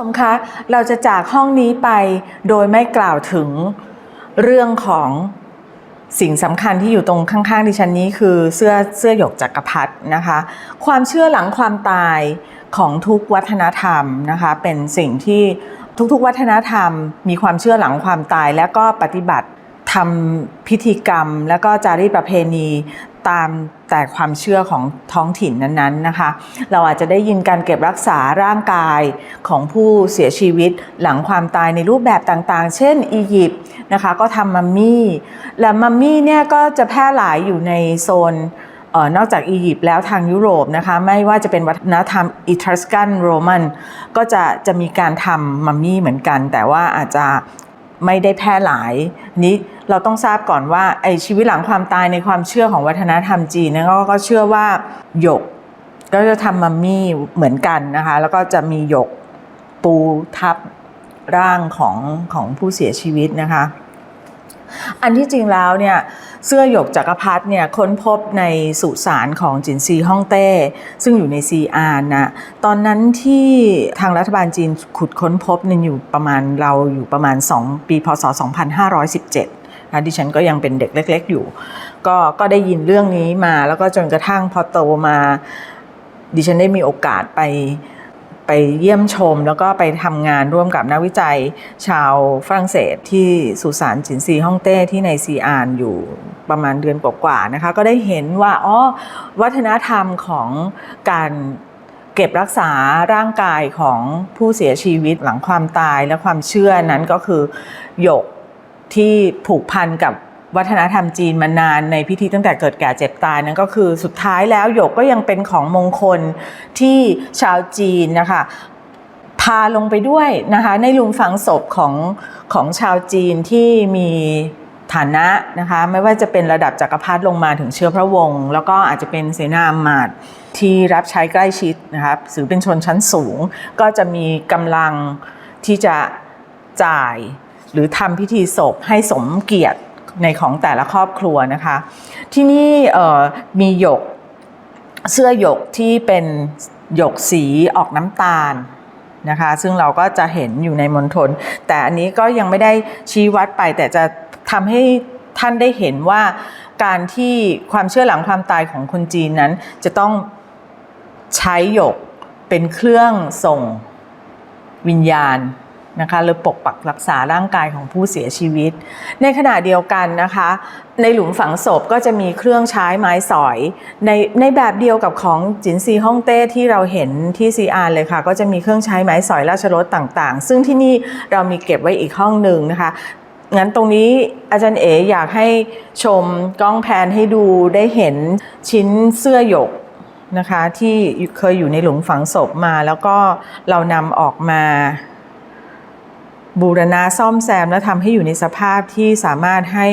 ผู้ชมคะเราจะจากห้องนี้ไปโดยไม่กล่าวถึงเรื่องของสิ่งสำคัญที่อยู่ตรงข้างๆดิฉันนี้คือเสื้อเสื้อหยกจักรพรรดินะคะ ความเชื่อหลังความตายของทุกวัฒนธรรมนะคะเป็นสิ่งที่ทุกๆวัฒนธรรม มีความเชื่อหลังความตาย แล้วก็ปฏิบัติทำพิธีกรรม แล้วก็จารีตประเพณีตาม แต่ความเชื่อของท้องถิ่นนั้นๆนะคะ เราอาจจะได้ยินการเก็บรักษาร่างกายของผู้เสียชีวิตหลังความตายในรูปแบบต่างๆ เช่นอียิปต์นะคะก็ทำมัมมี่และมัมมี่เนี่ยก็จะแพร่หลายอยู่ในโซนออนอกจากอียิปต์แล้วทางยุโรปนะคะไม่ว่าจะเป็นวัฒนธรรมอิทรัสกันโรมันก็จะจะมีการทำมัมมี่เหมือนกัน แต่ว่าอาจจะ ไม่ได้แพร่หลายนี้เราต้องทราบก่อนว่าไอชีวิตหลังความตายในความเชื่อของวัฒนธรรมจีนนะก็ก็เชื่อว่าหยก ก็จะทำมัมมี่เหมือนกันนะคะแล้วก็จะมีหยกปูทับร่างของของผู้เสียชีวิตนะคะ อันที่จริงแล้วเนี่ย เสื้อหยกจักรพรรดิเนี่ยค้นพบในสุสานของจินซีฮ่องเต้ ซึ่งอยู่ในซีอานนะตอนนั้นที่ทางรัฐบาลจีนขุดค้นพบเนี่ยอยู่ประมาณเราอยู่ประมาณ 2 ปีพศ 2517นะดิฉันก็ยังเป็นเด็กเล็ก ๆ อยู่ ก็ก็ได้ยินเรื่องนี้มาแล้วก็จนกระทั่งพอโตมา ดิฉันได้มีโอกาสไปไปเยี่ยมชม แล้วก็ไปทำงานร่วมกับนักวิจัยชาวฝรั่งเศสที่สุสานจินซีฮ่องเต้ที่ในซีอานอยู่ ประมาณเดือนกว่าๆนะคะ ก็ได้เห็นว่าอ๋อวัฒนธรรมของการเก็บรักษาร่างกายของผู้เสียชีวิตหลังความตายและความเชื่อนั้นก็คือหยกที่ผูกพันกับวัฒนธรรมจีนมานานในพิธีตั้งแต่เกิดแก่เจ็บตายนั้นก็คือสุดท้ายแล้วหยกก็ยังเป็นของมงคลที่ชาวจีนนะคะพาลงไปด้วยนะคะในหลุมฝังศพของของชาวจีนที่มี ฐานะนะคะไม่ว่าจะเป็นระดับจักรพรรดิลงมาถึงเชื้อพระวงศ์แล้วก็อาจจะเป็นเสนาอำมาตย์ที่รับใช้ใกล้ชิดนะครับถือเป็นชนชั้นสูง ก็จะมีกำลังที่จะจ่ายหรือทำพิธีศพให้สมเกียรติในของแต่ละครอบครัวนะคะ ที่นี่มีหยกเสื้อหยกที่เป็นหยกสีออกน้ำตาลนะคะ ซึ่งเราก็จะเห็นอยู่ในมณฑลแต่อันนี้ก็ยังไม่ได้ชี้วัดไปแต่จะ ทำให้ท่านได้เห็นว่าการที่ความเชื่อหลังความตายของคนจีนนั้น จะต้องใช้หยกเป็นเครื่องส่งวิญญาณนะคะหรือปกปักรักษาร่างกายของผู้เสียชีวิต ในขณะเดียวกันนะคะ ในหลุมฝังศพก็จะมีเครื่องใช้ไม้สอย ในในแบบเดียวกับของจินซีฮ่องเต้ที่เราเห็นที่ซีอานเลยค่ะ ก็จะมีเครื่องใช้ไม้สอยราชรถต่างๆ ซึ่งที่นี่เรามีเก็บไว้อีกห้องหนึ่งนะคะ งั้นตรงนี้อาจารย์เอ๋อยากให้ชมกล้องแพนให้ดูได้เห็นชิ้นเสื้อหยกนะคะที่เคยอยู่ในหลุมฝังศพมา แล้วก็เรานำออกมา บูรณาซ่อมแซมและทำให้อยู่ในสภาพที่สามารถให้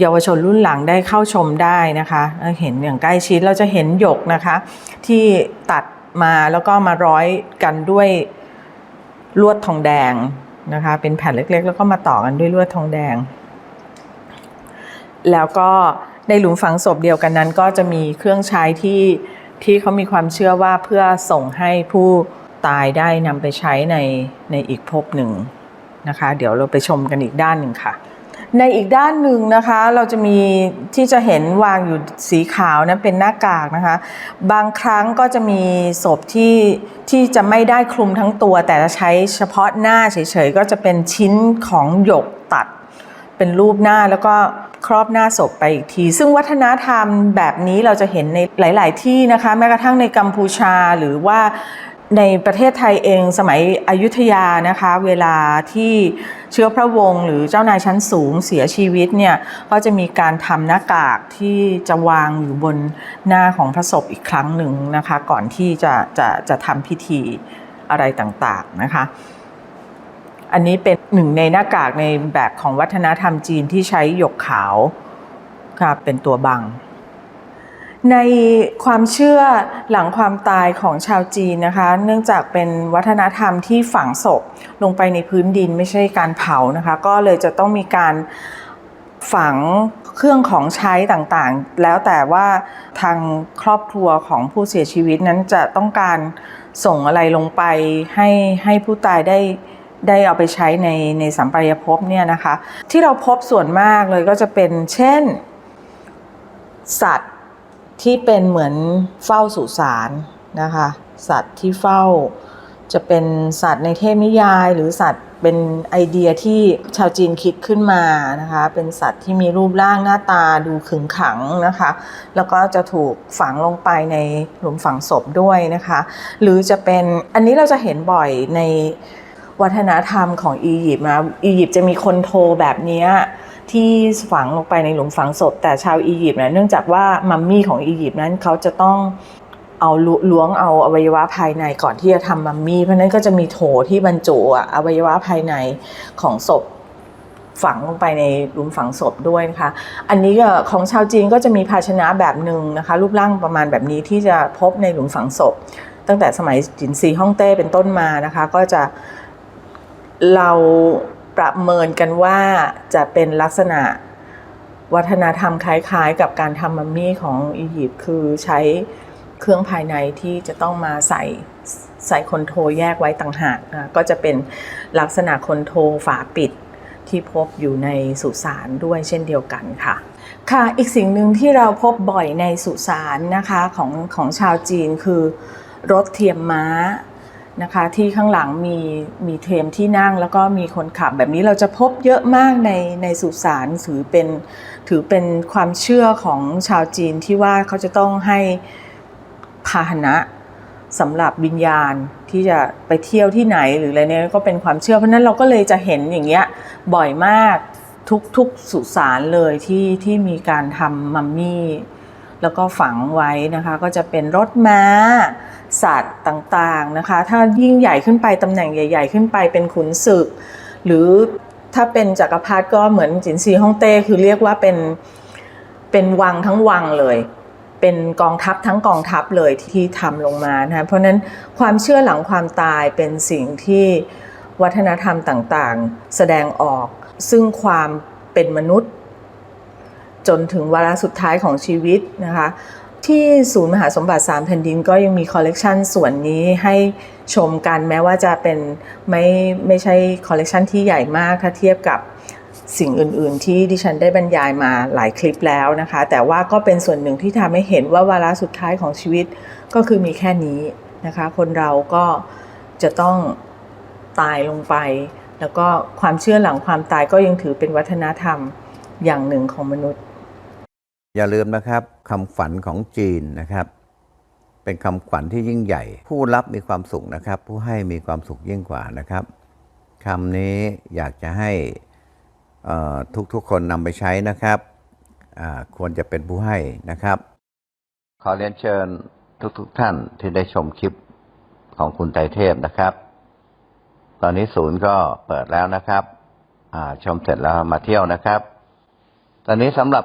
เยาวชนรุ่นหลังได้เข้าชมได้นะคะเห็นอย่างใกล้ชิดเราจะเห็นหยกนะคะ ที่ตัดมาแล้วก็มาร้อยกันด้วยลวดทองแดง นะคะ เป็นแผ่นเล็กๆ แล้วก็มาต่อกันด้วยลวดทองแดง แล้วก็ในหลุมฝังศพเดียวกันนั้น ก็จะมีเครื่องใช้ที่ที่เขามีความเชื่อว่าเพื่อส่งให้ผู้ตายได้นำไปใช้ในในอีกภพหนึ่งนะคะ เดี๋ยวเราไปชมกันอีกด้านหนึ่งค่ะ ในอีกด้านหนึ่งนะคะเราจะมีที่จะเห็นวางอยู่สีขาวนั้นเป็นหน้ากากนะคะ บางครั้งก็จะมีศพที่ที่จะไม่ได้คลุมทั้งตัว แต่จะใช้เฉพาะหน้าเฉยๆ ก็จะเป็นชิ้นของหยกตัด เป็นรูปหน้าแล้วก็ครอบหน้าศพไปอีกที ซึ่งวัฒนธรรมแบบนี้เราจะเห็นในหลาย ๆ ที่นะคะ แม้กระทั่งในกัมพูชาหรือว่า ในประเทศไทยเองสมัยอยุธยานะคะเวลาที่เชื้อพระวงศ์หรือเจ้านายชั้นสูงเสียชีวิตเนี่ยก็จะมีการทำหน้ากากที่จะวางอยู่บนหน้าของพระศพอีกครั้งหนึ่งนะคะก่อนที่จะจะจะทำพิธีอะไรต่างๆนะคะอันนี้เป็นหนึ่งในหน้ากากในแบบของวัฒนธรรมจีนที่ใช้หยกขาวค่ะเป็นตัวบัง ในความเชื่อหลังความตายของชาวจีนนะคะ เนื่องจากเป็นวัฒนธรรมที่ฝังศพลงไปในพื้นดินไม่ใช่การเผานะคะ ก็เลยจะต้องมีการฝังเครื่องของใช้ต่างๆ แล้วแต่ว่าทางครอบครัวของผู้เสียชีวิตนั้นจะต้องการส่งอะไรลงไปให้ให้ผู้ตายได้ได้เอาไปใช้ในในสัมปรายภพเนี่ยนะคะ ที่เราพบส่วนมากเลยก็จะเป็นเช่น สัตว์ ที่เป็นเหมือนเฝ้าสุสานนะคะ สัตว์ที่เฝ้าจะเป็นสัตว์ในเทพนิยายหรือสัตว์เป็นไอเดียที่ชาวจีนคิดขึ้นมานะคะ เป็นสัตว์ที่มีรูปร่างหน้าตาดูขึงขังนะคะ แล้วก็จะถูกฝังลงไปในหลุมฝังศพด้วยนะคะ หรือจะเป็นอันนี้เราจะเห็นบ่อยในวัฒนธรรมของอียิปต์นะอียิปต์จะมีคนโทแบบนี้ ที่ฝังลงไปในหลุมฝังศพ แต่ชาวอียิปต์เนี่ยเนื่องจากว่ามัมมี่ของอียิปต์นั้นเขาจะต้องเอาล้วงเอาอวัยวะภายในก่อนที่จะทำมัมมี่เพราะนั้นก็จะมีโถที่บรรจุอวัยวะภายในของศพฝังลงไปในหลุมฝังศพด้วยนะคะ อันนี้ของชาวจีนก็จะมีภาชนะแบบหนึ่งนะคะ รูปร่างประมาณแบบนี้ที่จะพบในหลุมฝังศพ ตั้งแต่สมัยจินซีฮ่องเต้เป็นต้นมานะคะ ก็จะเรา ประเมินกันว่าจะเป็นลักษณะวัฒนธรรมคล้ายๆ กับการทำมัมมี่ของอียิปต์คือใช้เครื่องภายในที่จะต้องมาใส่ใส่คอนโทรแยกไว้ต่างหากนะก็จะเป็นลักษณะคอนโทรฝาปิดที่พบอยู่ในสุสานด้วยเช่นเดียวกันค่ะ ค่ะอีกสิ่งหนึ่งที่เราพบบ่อยในสุสานนะคะของของชาวจีนคือรถเทียมม้า นะคะที่ข้างหลังมีมีเทมที่นั่งแล้วก็มีคนขับแบบนี้เราจะพบเยอะมากในในสุสานถือเป็นถือเป็นความเชื่อของชาวจีนที่ว่าเขาจะต้องให้พาหนะสำหรับวิญญาณที่จะไปเที่ยวที่ไหนหรืออะไรเนี่ยก็เป็นความเชื่อเพราะนั้นเราก็เลยจะเห็นอย่างเงี้ยบ่อยมากทุกทุกสุสานเลยที่ที่มีการทำมัมมี่ แล้วก็ฝังไว้นะคะ ก็จะเป็นรถม้า สัตว์ต่างๆนะคะ ถ้ายิ่งใหญ่ขึ้นไปตำแหน่งใหญ่ ๆ ขึ้นไปเป็นขุนศึก หรือถ้าเป็นจักรพรรดิก็เหมือนจินซีฮ่องเต้คือเรียกว่าเป็นเป็นวังทั้งวังเลย เป็นกองทัพทั้งกองทัพเลยที่ทำลงมานะเพราะฉะนั้นความเชื่อหลังความตายเป็นสิ่งที่วัฒนธรรมต่างๆ แสดงออกซึ่งความเป็นมนุษย์ จนถึงวาระสุดท้ายของชีวิตนะคะ ที่ศูนย์มหาสมบัติสามแผ่นดินก็ยังมีคอลเลกชันส่วนนี้ให้ชมกันแม้ว่าจะเป็นไม่ไม่ใช่คอลเลกชันที่ใหญ่มากถ้าเทียบกับสิ่งอื่น ๆ ที่ดิฉันได้บรรยายมาหลายคลิปแล้วนะคะ แต่ว่าก็เป็นส่วนหนึ่งที่ทำให้เห็นว่าวาระสุดท้ายของชีวิตก็คือมีแค่นี้นะคะ คนเราก็จะต้องตายลงไป แล้วก็ความเชื่อหลังความตายก็ยังถือเป็นวัฒนธรรมอย่างหนึ่งของมนุษย์ อย่าลืมนะครับคำฝันของจีนนะครับ เป็นคำขวัญที่ยิ่งใหญ่ ผู้รับมีความสุขนะครับ ผู้ให้มีความสุขยิ่งกว่านะครับคำนี้อยากจะให้ทุกๆคนนำไปใช้นะครับควรจะเป็นผู้ให้นะครับ ขอเรียนเชิญทุกๆท่านที่ได้ชมคลิปของคุณไตเทพนะครับ ตอนนี้ศูนย์ก็เปิดแล้วนะครับชมเสร็จแล้วมาเที่ยวนะครับ ตอนนี้สำหรับ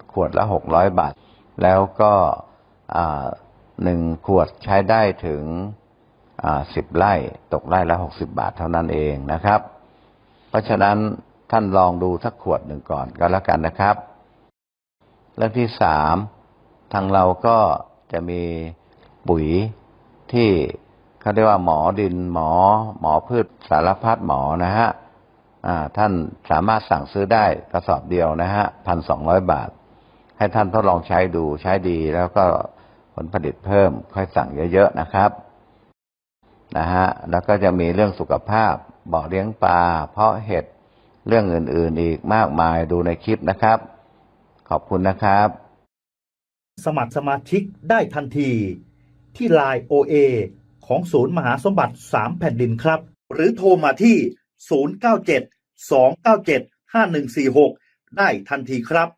ขวดละหกร้อยบาท แล้วก็หนึ่งขวดใช้ได้ถึงสิบไร่ตกไร่ละหกสิบาทเท่านั้นเองนะครับ เพราะฉะนั้นท่านลองดูสักขวดหนึ่งก่อนก็แล้วกันนะครับ เรื่องที่สามทางเราก็จะมีปุ๋ยที่เขาเรียกว่าหมอดินหมอ หมอพืชสารพัดหมอนะฮะท่านสามารถสั่งซื้อได้กระสอบเดียวนะฮะพันสองร้อยบาท ให้ท่านทดลองใช้ดูใช้ดีแล้วก็ผลผลิตเพิ่ม ค่อยสั่งเยอะๆนะครับนะฮะแล้วก็จะมีเรื่องสุขภาพบ่อเลี้ยงปลา เพาะเห็ดเรื่องอื่นๆอีกมากมายดูในคลิปนะครับ ขอบคุณนะครับ สมัครสมาชิกได้ทันที ที่ Line OA ของศูนย์มหาสมบัติ 3 แผ่นดินครับ หรือโทรมาที่ 097 297 5146 ได้ทันทีครับ